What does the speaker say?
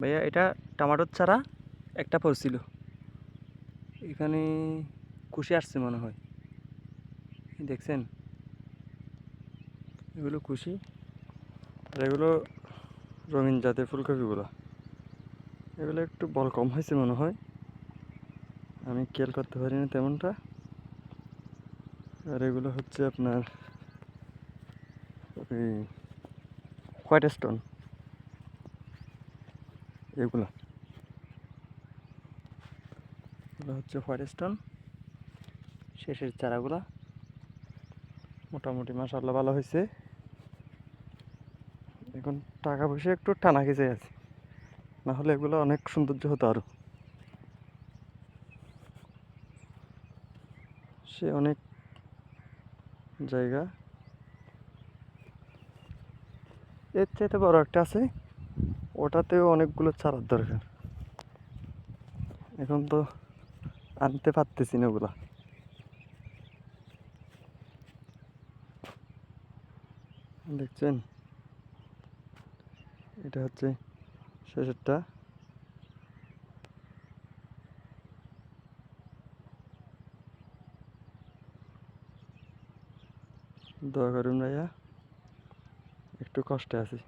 ভাইয়া, এটা টমাটোর চারা একটা পড়ছিল এখানে কুশি আসছে মনে হয়। দেখছেন? এগুলো কুশি আর এগুলো রঙিন জাতের ফুলকপিগুলো এগুলো একটু বল কম হয়েছে মনে হয়। আমি খেয়াল করতে পারি না তেমনটা। আর এগুলো হচ্ছে আপনার হোয়াইট স্টোন এগুলো। এগুলো হচ্ছে হোয়াইট স্টোন শেষের চারাগুলা। মোটামুটি মাসাল্লাহ ভালো হয়েছে। এখন টাকা পয়সা একটু টানা খেতে আছে। না হলে এগুলো অনেক সৌন্দর্য হতো আরও। সে অনেক জায়গা। এর চাইতে বড় একটা আছে। ওটাতেও অনেকগুলো চারার দরকার। এখন তো আনতে পারতেছি না ওগুলা। দেখছেন? এটা হচ্ছে শেষেরটা। দয়া করুন ভাইয়া, একটু কষ্টে আছি।